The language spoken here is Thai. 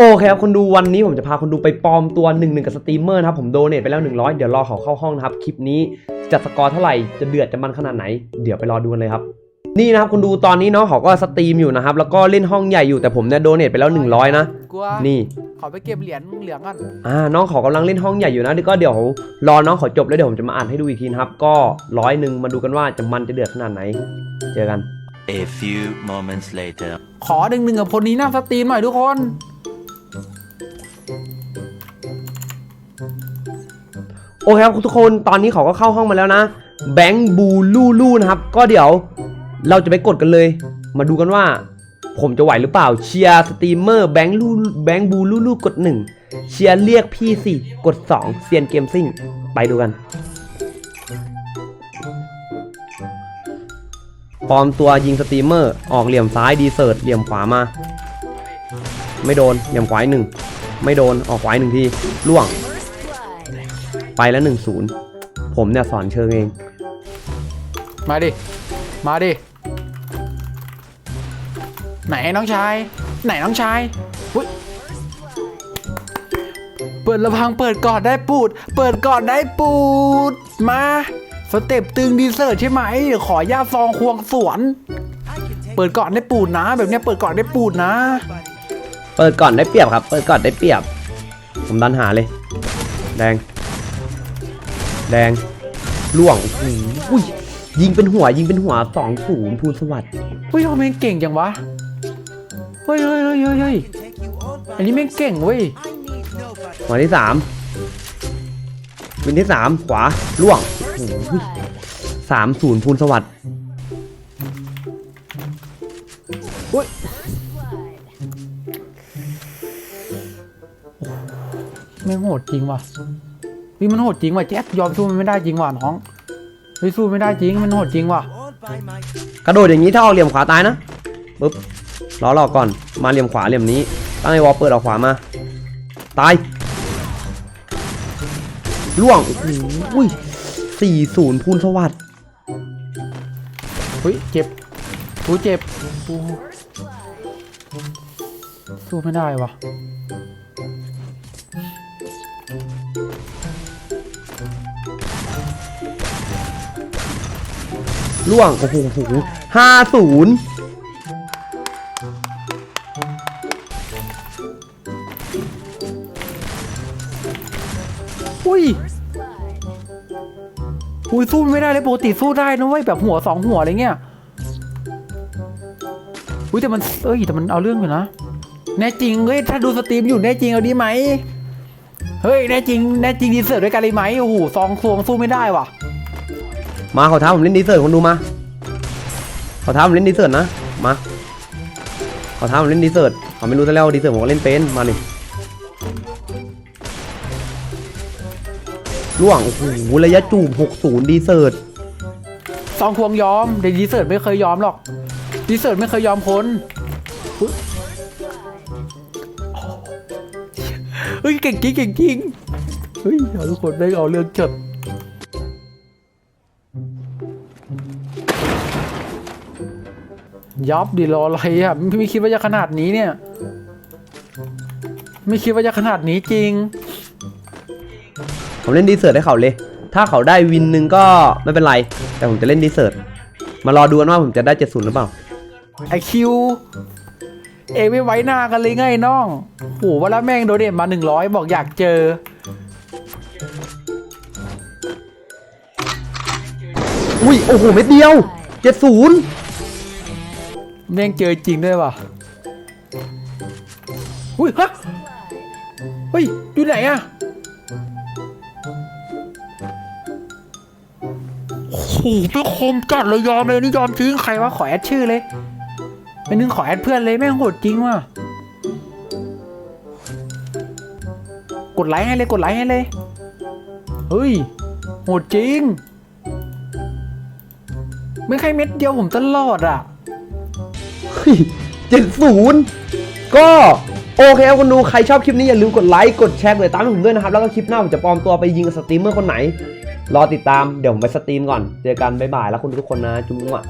โอเคครับคนดูวันนี้ผมจะพาคนดูไปปลอมตัวหนึ่งหนึ่งกับสตรีมเมอร์นะครับผมโดเนทไปแล้ว 100 เดี๋ยวรอเขาเข้าห้องนะครับ คลิปนี้จะสกอร์เท่าไหร่จะเดือดจะมันขนาดไหน เดี๋ยวไปรอดูกันเลยครับ นี่นะครับคนดูตอนนี้น้องเขาก็สตรีมอยู่นะครับ แล้วก็เล่นห้องใหญ่อยู่แต่ผมเนี่ยโดเนทไปแล้ว 100 นะ กลัวนี่ขอไปเก็บเหรียญเหลืองก่อนอ่าน้องเขากำลังเล่นห้องใหญ่อยู่นะเดี๋ยวก็เดี๋ยวรอน้องเขาจบแล้วเดี๋ยวผมจะมาอ่านให้ดูอีกทีนะครับก็ร้อยหนึ่งมาดูกันว่าจะมันจะเดือดขนาดไหน เจอกัน A few moments later. ขอหนึ่งหนึ่งกับคนนี้หน้าสตรีมหน่อยทุกคน อเคครับทุกคนตอนนี้เขาก็เข้าห้องมาแล้วนะแบงค์บูลูลูนะครับ ก็เดี๋ยวเราจะไปกดกันเลย มาดูกันว่า ผมจะไหวหรือเปล่าเชียร์สตรีมเมอร์แบงค์ลูแบงค์บูลูลูกด1เชียร์เรียกพี่สิกด2เซียนเกมซิ่งไปดูกันปลอมตัวยิงสตรีมเมอร์ ออกเหลี่ยมซ้ายดีเซิร์ตเหลี่ยมขวามา ไม่โดนเหลี่ยมขวาอีกหนึ่งไม่โดนออกขวาอีกหนึ่งทีล่วง ไปแล้วหนึ่งศูนย์ผมเนี่ยสอนเชิงเอง มาดิ มาดิ ไหนน้องชาย ไหนน้องชายอุ๊ยเปิดระพังเปิดก่อนได้ปูด เปิดก่อนได้ปูด มา สเต็ปตึงดีเซอร์ใช่ไหมเดี๋ยวขอย่าซองควงสวน เปิดก่อนได้ปูดนะ แบบเนี้ยเปิดก่อนได้ปูดนะ เปิดก่อนได้เปรียบครับ เปิดก่อนได้เปรียบ ผมดันหาเลย แดง แดงล่วงโอ้โหอุ้ยยิงเป็นหัวยิงเป็นหัวสองศูนย์ภูลสวัสดิ์เฮ้ยทำไมเก่งจังวะเฮ้ยเฮ้ยเฮ้ยเฮ้ยเฮ้ยอันนี้แม่งเก่งเว้ยหัวที่สามวินที่สามขวาล่วงโอ้โหสามศูนย์ภูลสวัสดิ์แม่งโหดจริงว่ะ เฮ้ยมันโหดจริงว่ะแจ๊คยอมสู้มันไม่ได้จริงว่ะน้องเฮ้ยสู้ไม่ได้จริงมันโหดจริงว่ะกระโดดอย่างนี้ถ้าออกเหลี่ยมขวาตายนะปึ๊บล้อหลอกก่อนมาเหลี่ยมขวาเหลี่ยมนี้ตั้งไอ้วอลเปิดออกขวามาตายล่วงโอ้โหสี่ศูนย์ภูลสวัสดิ์เฮ้ยเจ็บกูเจ็บกูสู้ไม่ได้ว่ะ ล่วง โอ้โหห้าศูนย์อุ้ยอุ้ยสู้ไม่ได้เลยปกติสู้ได้นะเว้ยแบบหัวสองหัวอะไรเงี้ยอุ้ยแต่มันเอ้ยแต่มันเอาเรื่องอยู่นะแน่จริงเฮ้ยถ้าดูสตรีมอยู่แน่จริงเอาดีไหมเฮ้ยแน่จริงแน่จริงดีเสิร์ตด้วยกันเลยไหมโอ้โหซองซวงสู้ไม่ได้ว่ะ มาขอท้าผมเล่นดีเซิร์ตคนดูมาขอท้าผมเล่นดีเซิร์ตนะมาขอท้าผมเล่นดีเซิร์ตผมไม่รู้ซะแล้วดีเซิร์ตผมก็เล่นเป็นมาหนึ่งล่วงโอ้โหระยะจูบ60 ดีเซิร์ตซองควงยอมเดี๋ยวดีเสิร์ตไม่เคยยอมหรอกดีเสิร์ตไม่เคยยอมคนเฮ้ยเก่งจริงเก่งจริงเฮ้ยทุกคนได้เอาเรื่องจด ยับดิรออะไรอะไม่ไม่คิดว่าจะขนาดนี้เนี่ย ไม่คิดว่าจะขนาดนี้จริง ผมเล่นดีเซิร์ตให้เขาเลย ถ้าเขาได้วินหนึ่งก็ไม่เป็นไร แต่ผมจะเล่นดีเซิร์ตมารอดูกันว่าผมจะได้70หรือเปล่าไอคิวเองไม่ไว้หน้ากันเลยไงน้องโหวันละแม่งโดเดทมาหนึ่งร้อยบอกอยากเจออุ้ยโอ้โหเม็ดเดียว70 แม่งเจอจริงด้วยว่ะอุ้ยฮะเฮ้ยอยู่ไหนอะโอ้โหเป็นคมจัดเลยยอมเลยนี่ยอมจริงใครวะขอแอดชื่อเลยเป็นนึงขอแอดเพื่อนเลยแม่งโหดจริงว่ะกดไลค์ให้เลยกดไลค์ให้เลยเฮ้ยโหดจริง ไม่ใช่เม็ดเดียวผมตลอดอะ เจ็ดศูนย์ก็โอเคครับคุณดูใครชอบคลิปนี้อย่าลืมกดไลค์กดแชร์กดติดตามให้ผมด้วยนะครับ แล้วก็คลิปหน้าผมจะปลอมตัวไปยิงกับสตรีมเมอร์คนไหน รอติดตามเดี๋ยวผมไปสตรีมก่อน เจอกันบ๊ายบายแล้วคุณทุกคนนะ จุ๊มมั่ะ